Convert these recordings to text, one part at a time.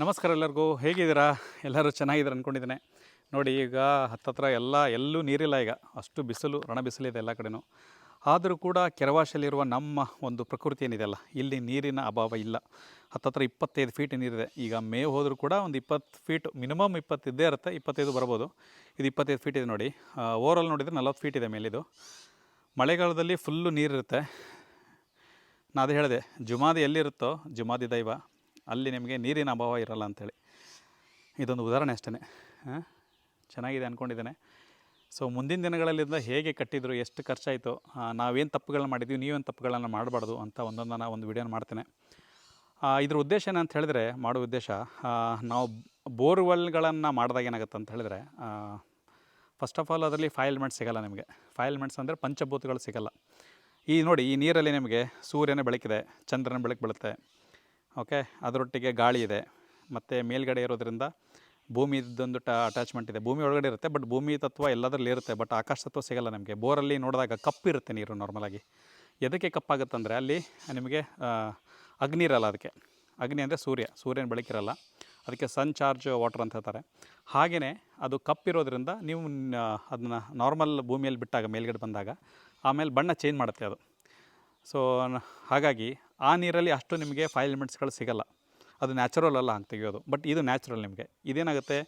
ನಮಸ್ಕಾರ ಎಲ್ಲರಿಗೂ. ಹೇಗಿದ್ದೀರಾ? ಎಲ್ಲರೂ ಚೆನ್ನಾಗಿದ್ದಾರೆ ಅಂದ್ಕೊಂಡಿದ್ದೇನೆ ನೋಡಿ, ಈಗ ಹತ್ತತ್ರ ಎಲ್ಲ, ಎಲ್ಲೂ ನೀರಿಲ್ಲ ಈಗ. ಅಷ್ಟು ಬಿಸಿಲು ರಣ ಬಿಸಿಲಿದೆ ಎಲ್ಲ ಕಡೆನೂ. ಆದರೂ ಕೂಡ ಕೆರವಾಶಲ್ಲಿರುವ ನಮ್ಮ ಒಂದು ಪ್ರಕೃತಿ ಏನಿದೆಯಲ್ಲ ಇಲ್ಲಿ ನೀರಿನ ಅಭಾವ ಇಲ್ಲ. ಹತ್ತತ್ರ ಇಪ್ಪತ್ತೈದು ಫೀಟ್ ನೀರಿದೆ. ಈಗ ಮೇ ಹೋದರೂ ಕೂಡ ಒಂದು ಇಪ್ಪತ್ತು ಫೀಟ್ ಮಿನಿಮಮ್ ಇಪ್ಪತ್ತು ಇದ್ದೇ ಇರುತ್ತೆ, ಇಪ್ಪತ್ತೈದು ಬರ್ಬೋದು. ಇದು ಇಪ್ಪತ್ತೈದು ಫೀಟ್ ಇದೆ ನೋಡಿ. ಓವರಾಲ್ ನೋಡಿದರೆ ನಲ್ವತ್ತು ಫೀಟ್ ಇದೆ ಮೇಲಿದು. ಮಳೆಗಾಲದಲ್ಲಿ ಫುಲ್ಲು ನೀರಿರುತ್ತೆ. ನಾನು ಅದು ಹೇಳಿದೆ, ಜುಮಾದಿ ಎಲ್ಲಿರುತ್ತೋ, ಜುಮಾದಿ ದೈವ ಅಲ್ಲಿ ನಿಮಗೆ ನೀರಿನ ಅಭಾವ ಇರಲ್ಲ ಅಂಥೇಳಿ ಇದೊಂದು ಉದಾಹರಣೆ ಅಷ್ಟೇ ಚೆನ್ನಾಗಿದೆ ಅಂದ್ಕೊಂಡಿದ್ದೇನೆ ಸೊ ಮುಂದಿನ ದಿನಗಳಲ್ಲಿಂದ ಹೇಗೆ ಕಟ್ಟಿದ್ರು, ಎಷ್ಟು ಖರ್ಚಾಯಿತು ನಾವೇನು ತಪ್ಪುಗಳನ್ನ ಮಾಡಿದ್ವಿ, ನೀವೇನು ತಪ್ಪುಗಳನ್ನು ಮಾಡಬಾರ್ದು ಅಂತ ಒಂದೊಂದು ನಾನು ಒಂದು ವಿಡಿಯೋನ ಮಾಡ್ತೇನೆ. ಇದ್ರ ಉದ್ದೇಶ ಏನಂತ ಹೇಳಿದ್ರೆ, ಮಾಡೋ ಉದ್ದೇಶ ನಾವು ಬೋರ್ವೆಲ್ಗಳನ್ನು ಮಾಡಿದಾಗ ಏನಾಗುತ್ತೆ ಅಂತ ಹೇಳಿದ್ರೆ ಫಸ್ಟ್ ಆಫ್ ಆಲ್ ಅದರಲ್ಲಿ ಫೈಲ್ಮೆಂಟ್ ಸಿಗಲ್ಲ ನಿಮಗೆ. ಫೈಲ್ಮೆಂಟ್ಸ್ ಅಂದರೆ ಪಂಚಭೂತಗಳು ಸಿಗಲ್ಲ. ಈ ನೋಡಿ, ಈ ನೀರಲ್ಲಿ ನಿಮಗೆ ಸೂರ್ಯನೇ ಬೆಳಕಿದೆ, ಚಂದ್ರನ ಬೆಳಕು ಬೀಳುತ್ತೆ ಓಕೆ? ಅದರೊಟ್ಟಿಗೆ ಗಾಳಿ ಇದೆ. ಮತ್ತು ಮೇಲ್ಗಡೆ ಇರೋದ್ರಿಂದ ಭೂಮಿದೊಂದು ಟ ಅಟ್ಯಾಚ್ಮೆಂಟ್ ಇದೆ. ಭೂಮಿ ಒಳಗಡೆ ಇರುತ್ತೆ ಬಟ್ ಭೂಮಿ ತತ್ವ ಎಲ್ಲದರಲ್ಲಿ ಇರುತ್ತೆ ಬಟ್ ಆಕಾಶ ತತ್ವ ಸಿಗಲ್ಲ ನಿಮಗೆ. ಬೋರಲ್ಲಿ ನೋಡಿದಾಗ ಕಪ್ಪಿರುತ್ತೆ ನೀರು ನಾರ್ಮಲಾಗಿ ಎದಕ್ಕೆ ಕಪ್ಪಾಗುತ್ತಂದರೆ ಅಲ್ಲಿ ನಿಮಗೆ ಅಗ್ನಿ ಇರಲ್ಲ ಅದಕ್ಕೆ. ಅಗ್ನಿ ಅಂದರೆ ಸೂರ್ಯ, ಸೂರ್ಯನ ಬೆಳಕಿರಲ್ಲ ಅದಕ್ಕೆ ಸನ್ ಚಾರ್ಜ್ ವಾಟರ್ ಅಂತ ಹೇಳ್ತಾರೆ. ಹಾಗೆಯೇ ಅದು ಕಪ್ಪಿರೋದ್ರಿಂದ ನೀವು ಅದನ್ನ ನಾರ್ಮಲ್ ಭೂಮಿಯಲ್ಲಿ ಬಿಟ್ಟಾಗ, ಮೇಲ್ಗಡೆ ಬಂದಾಗ, ಆಮೇಲೆ ಬಣ್ಣ ಚೇಂಜ್ ಮಾಡುತ್ತೆ ಅದು. ಸೊ ಹಾಗಾಗಿ ಆ ನೀರಲ್ಲಿ ಅಷ್ಟು ನಿಮಗೆ ಫೈವ್ ಎಲಿಮೆಂಟ್ಸ್ಗಳು ಸಿಗಲ್ಲ. ಅದು ನ್ಯಾಚುರಲ್ ಅಲ್ಲ ಹಂಗೆ ತೆಗೆಯೋದು. ಬಟ್ ಇದು ನ್ಯಾಚುರಲ್ ನಿಮಗೆ. ಇದೇನಾಗುತ್ತೆ?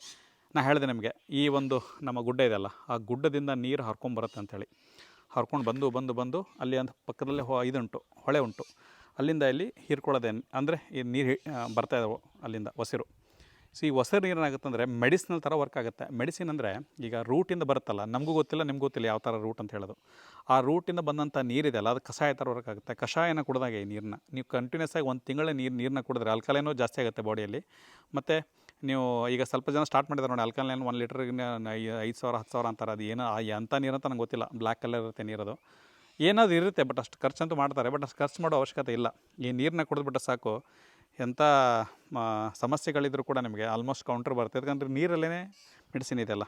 ನಾ ಹೇಳಿದೆ ನಿಮಗೆ, ಈ ಒಂದು ನಮ್ಮ ಗುಡ್ಡ ಇದೆಯಲ್ಲ, ಆ ಗುಡ್ಡದಿಂದ ನೀರು ಹರ್ಕೊಂಬರುತ್ತೆ ಅಂಥೇಳಿ ಹರ್ಕೊಂಡು ಬಂದು ಬಂದು ಬಂದು ಅಲ್ಲಿ ಒಂದು ಪಕ್ಕದಲ್ಲೇ ಹೊ, ಇದುಂಟು, ಹೊಳೆ ಉಂಟು. ಅಲ್ಲಿಂದ ಇಲ್ಲಿ ಹೀರ್ಕೊಳ್ಳೋದೇನು, ಅಂದರೆ ಈ ನೀರು ಬರ್ತಾ ಇದಾವೆ ಅಲ್ಲಿಂದ, ಹೊಸಿರು. ಸೊ ಈ ಹೊಸ ನೀರೇನಾಗುತ್ತೆ ಅಂದರೆ ಮೆಡಿಸಿನಲ್ ಥರ ವರ್ಕ್ ಆಗುತ್ತೆ. ಮೆಡಿಸಿನ್ ಅಂದರೆ ಈಗ ರೂಟಿಂದ ಬರುತ್ತಲ್ಲ, ನಮಗೂ ಗೊತ್ತಿಲ್ಲ, ನಿಮ್ಗೆ ಗೊತ್ತಿಲ್ಲ ಯಾವ ಥರ ರೂಟ್ ಅಂತ ಹೇಳೋದು. ಆ ರೂಟಿಂದ ಬಂದಂಥ ನೀರಿದೆಯಲ್ಲ ಅದು ಕಷಾಯ ಥರ ವರ್ಕ್ ಆಗುತ್ತೆ. ಕಷಾಯನ ಕುಡಿದಾಗ ಈ ನೀರನ್ನ ನೀವು ಕಂಟಿನ್ಯೂಸ್ ಆಗಿ ಒಂದು ತಿಂಗಳ ನೀರು ನೀರನ್ನ ಕುಡಿದ್ರೆ ಅಲ್ಕಲೈನೂ ಜಾಸ್ತಿ ಆಗುತ್ತೆ ಬಾಡಿಯಲ್ಲಿ ಮತ್ತು ನೀವು ಈಗ ಸ್ವಲ್ಪ ಜನ ಸ್ಟಾರ್ಟ್ ಮಾಡಿದ್ದಾರೆ ನೋಡಿ ಅಲ್ಕಲೈನ್ ಒಂದು ಲೀಟ್ರಿಗೆ ಐದು ಸಾವಿರ, ಹತ್ತು ಸಾವಿರ ಅಂತಾರೆ. ಅದು ಏನೋ ಎಂಥ ನೀರು ಅಂತ ನಂಗೆ ಗೊತ್ತಿಲ್ಲ. ಬ್ಲ್ಯಾಕ್ ಕಲರ್ ಇರುತ್ತೆ ನೀರದು ಏನಾದ್ರು ಇರುತ್ತೆ ಬಟ್ ಅಷ್ಟು ಖರ್ಚಂತೂ ಮಾಡ್ತಾರೆ. ಬಟ್ ಅಷ್ಟು ಖರ್ಚು ಮಾಡೋ ಅವಶ್ಯಕತೆ ಇಲ್ಲ. ಈ ನೀರನ್ನ ಕುಡಿದ್ಬಿಟ್ರೆ ಸಾಕು. ಎಂಥ ಸಮಸ್ಯೆಗಳಿದ್ರು ಕೂಡ ನಿಮಗೆ ಆಲ್ಮೋಸ್ಟ್ ಕೌಂಟ್ರ್ ಬರುತ್ತೆ. ಯಾಕಂದರೆ ನೀರಲ್ಲೇ ಮೆಡಿಸಿನ್ ಇದೆಲ್ಲ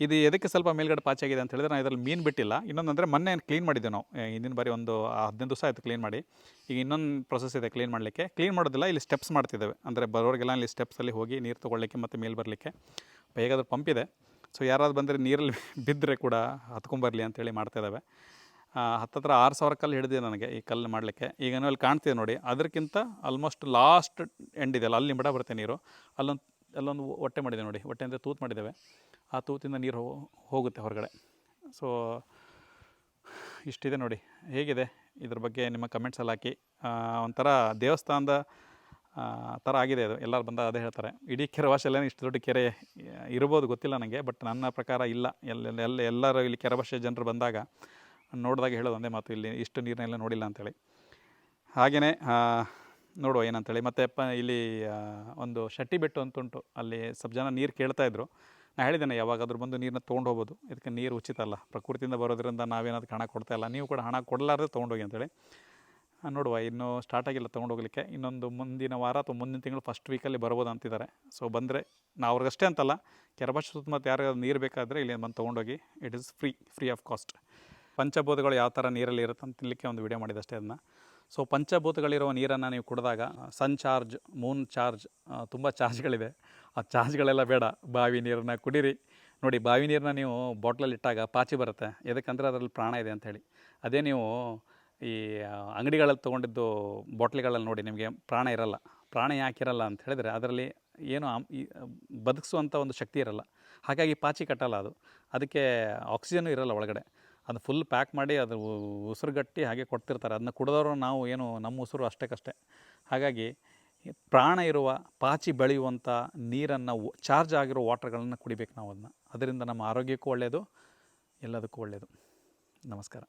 ಇದು ಎದಕ್ಕೆ ಸ್ವಲ್ಪ ಮೇಲ್ಗಡೆ ಪಾಚಾಗಿದೆ ಅಂತ ಹೇಳಿದ್ರೆ ನಾನು ಇದರಲ್ಲಿ ಮೀನು ಬಿಟ್ಟಿಲ್ಲ. ಇನ್ನೊಂದು ಅಂದರೆ ಮೊನ್ನೆ ಕ್ಲೀನ್ ಮಾಡಿದ್ದೆ ನಾವು. ಹಿಂದಿನ ಬಾರಿ ಒಂದು ಹದಿನೈದು ದಿವಸ ಆಯಿತು ಕ್ಲೀನ್ ಮಾಡಿ. ಈಗ ಇನ್ನೊಂದು ಪ್ರೊಸೆಸ್ ಇದೆ ಕ್ಲೀನ್ ಮಾಡಲಿಕ್ಕೆ. ಕ್ಲೀನ್ ಮಾಡೋದಿಲ್ಲ ಇಲ್ಲಿ ಸ್ಟೆಪ್ಸ್ ಮಾಡ್ತಿದ್ದೇವೆ. ಅಂದರೆ ಬರೋರಿಗೆಲ್ಲ ಇಲ್ಲಿ ಸ್ಟೆಪ್ಸಲ್ಲಿ ಹೋಗಿ ನೀರು ತೊಗೊಳ್ಳಿಕ್ಕೆ ಮತ್ತು ಮೇಲೆ ಬರಲಿಕ್ಕೆ ಹೇಗಾದ್ರೂ ಪಂಪ್ ಇದೆ. ಸೊ ಯಾರಾದ್ರು ಬಂದರೆ ನೀರಲ್ಲಿ ಬಿದ್ದರೆ ಕೂಡ ಹತ್ಕೊಂಬರಲಿ ಅಂತೇಳಿ ಮಾಡ್ತಾ ಇದ್ದಾವೆ. ಆ, ಹತ್ತತ್ರ ಆರು ಸಾವಿರ ಕಲ್ಲು ಹಿಡಿದಿದೆ ನನಗೆ ಈ ಕಲ್ಲು ಮಾಡಲಿಕ್ಕೆ. ಈಗ ನೀವು ಅಲ್ಲಿ ಕಾಣ್ತಿದೆ ನೋಡಿ ಅದಕ್ಕಿಂತ ಆಲ್ಮೋಸ್ಟ್ ಲಾಸ್ಟ್ ಎಂಡ್ ಇದೆಯಲ್ಲ ಅಲ್ಲಿ ಬಿಡ ಬರುತ್ತೆ ನೀರು. ಅಲ್ಲೊಂದು ಅಲ್ಲೊಂದು ಹೊಟ್ಟೆ ಮಾಡಿದೆ ನೋಡಿ ಹೊಟ್ಟೆ ಅಂದರೆ ತೂತು ಮಾಡಿದ್ದೇವೆ. ಆ ತೂತಿಂದ ನೀರು ಹೋಗುತ್ತೆ ಹೊರಗಡೆ. ಸೊ ಇಷ್ಟಿದೆ ನೋಡಿ ಹೇಗಿದೆ? ಇದ್ರ ಬಗ್ಗೆ ನಿಮ್ಮ ಕಮೆಂಟ್ಸಲ್ಲಿ ಹಾಕಿ. ಆ, ಒಂಥರ ದೇವಸ್ಥಾನದ ಥರ ಆಗಿದೆ ಅದು. ಎಲ್ಲರೂ ಬಂದ ಅದೇ ಹೇಳ್ತಾರೆ. ಇಡೀ ಕೆರೆ ಕೆರೆವಾಶಲ್ಲೇ ಇಷ್ಟು ದೊಡ್ಡ ಕೆರೆ ಇರ್ಬೋದು ಗೊತ್ತಿಲ್ಲ ನನಗೆ ಬಟ್ ನನ್ನ ಪ್ರಕಾರ ಇಲ್ಲ. ಎಲ್ಲ ಎಲ್ಲ ಎಲ್ಲರೂ ಇಲ್ಲಿ ಕೆರೆ ಭಾಷೆ ಜನರು ಬಂದಾಗ ನೋಡಿದಾಗ ಹೇಳೋದು ಒಂದೇ ಮಾತು, ಇಲ್ಲಿ ಇಷ್ಟು ನೀರನ್ನೆಲ್ಲ ನೋಡಿಲ್ಲ ಅಂತೇಳಿ. ಹಾಗೆಯೇ ನೋಡುವ ಏನಂತೇಳಿ. ಮತ್ತು ಅಪ್ಪ ಇಲ್ಲಿ ಒಂದು ಶಟ್ಟಿ ಬೆಟ್ಟು ಅಂತ ಉಂಟು ಅಲ್ಲಿ ಸ್ವಲ್ಪ ಜನ ನೀರು ಕೇಳ್ತಾಯಿದ್ರು ನಾನು ಹೇಳಿದ್ದೇನೆ, ಯಾವಾಗಾದ್ರೂ ಬಂದು ನೀರನ್ನ ತೊಗೊಂಡು ಹೋಗ್ಬೋದು ಇದಕ್ಕೆ ನೀರು ಉಚಿತ ಅಲ್ಲ. ಪ್ರಕೃತಿಯಿಂದ ಬರೋದ್ರಿಂದ ನಾವೇನಾದ್ರು ಹಣ ಕೊಡ್ತಾ ಇಲ್ಲ ನೀವು ಕೂಡ ಹಣ ಕೊಡಲಾರ್ದೆ ತೊಗೊಂಡೋಗಿ ಅಂತೇಳಿ. ನೋಡುವ, ಇನ್ನೂ ಸ್ಟಾರ್ಟ್ ಆಗಿಲ್ಲ ತೊಗೊಂಡೋಗ್ಲಿಕ್ಕೆ. ಇನ್ನೊಂದು ಮುಂದಿನ ವಾರ ಅಥವಾ ಮುಂದಿನ ತಿಂಗಳು ಫಸ್ಟ್ ವೀಕಲ್ಲಿ ಬರ್ಬೋದು ಅಂತಿದ್ದಾರೆ. ಸೊ ಬಂದರೆ ನಾ ಅವ್ರಿಗಷ್ಟೇ ಅಂತಲ್ಲ. ಕೆರಬಾಶ ಸುತ್ತಮುತ್ತ ಯಾರಿಗಾದ್ರೂ ನೀರು ಬೇಕಾದರೆ ಇಲ್ಲಿ ಬಂದು ತೊಗೊಂಡೋಗಿ. It is free free of cost ಪಂಚಭೂತಗಳು ಯಾವ ಥರ ನೀರಲ್ಲಿ ಇರುತ್ತೆ ಅಂತ ತಿನ್ನಲಿಕ್ಕೆ ಒಂದು ವಿಡಿಯೋ ಮಾಡಿದೆ ಅಷ್ಟೇ ಅದನ್ನು. ಸೊ ಪಂಚಭೂತಗಳಿರುವ ನೀರನ್ನು ನೀವು ಕುಡಿದಾಗ ಸನ್ ಚಾರ್ಜ್ ಮೂನ್ ಚಾರ್ಜ್ ತುಂಬ ಚಾರ್ಜ್ಗಳಿದೆ ಆ ಚಾರ್ಜ್ಗಳೆಲ್ಲ ಬೇಡ. ಬಾವಿ ನೀರನ್ನ ಕುಡೀರಿ. ನೋಡಿ, ಬಾವಿ ನೀರನ್ನ ನೀವು ಬಾಟ್ಲಲ್ಲಿ ಇಟ್ಟಾಗ ಪಾಚಿ ಬರುತ್ತೆ. ಯಾಕಂದರೆ ಅದರಲ್ಲಿ ಪ್ರಾಣ ಇದೆ ಅಂಥೇಳಿ ಅದೇ ನೀವು ಈ ಅಂಗಡಿಗಳಲ್ಲಿ ತೊಗೊಂಡಿದ್ದು ಬಾಟ್ಲಿಗಳಲ್ಲಿ ನೋಡಿ ನಿಮಗೆ ಪ್ರಾಣ ಇರಲ್ಲ. ಪ್ರಾಣ ಯಾಕೆ ಇರಲ್ಲ ಅಂತ ಹೇಳಿದ್ರೆ ಅದರಲ್ಲಿ ಏನು ಬದುಕಿಸುವಂಥ ಒಂದು ಶಕ್ತಿ ಇರಲ್ಲ. ಹಾಗಾಗಿ ಪಾಚಿ ಕಟ್ಟಲ್ಲ ಅದು. ಅದಕ್ಕೆ ಆಕ್ಸಿಜನ್ನು ಇರಲ್ಲ ಒಳಗಡೆ. ಅದು ಫುಲ್ ಪ್ಯಾಕ್ ಮಾಡಿ ಅದು ಉಸಿರುಗಟ್ಟಿ ಹಾಗೆ ಕೊಡ್ತಿರ್ತಾರೆ ಅದನ್ನ ಕುಡಿದವರು ನಾವು ಏನು, ನಮ್ಮ ಉಸಿರು ಅಷ್ಟಕ್ಕಷ್ಟೇ ಹಾಗಾಗಿ ಪ್ರಾಣ ಇರುವ, ಪಾಚಿ ಬೆಳೆಯುವಂಥ ನೀರನ್ನು ಚಾರ್ಜ್ ಆಗಿರೋ ವಾಟರ್ಗಳನ್ನು ಕುಡಿಬೇಕು ನಾವು ಅದನ್ನ ಅದರಿಂದ ನಮ್ಮ ಆರೋಗ್ಯಕ್ಕೂ ಒಳ್ಳೆಯದು ಎಲ್ಲದಕ್ಕೂ ಒಳ್ಳೆಯದು ನಮಸ್ಕಾರ.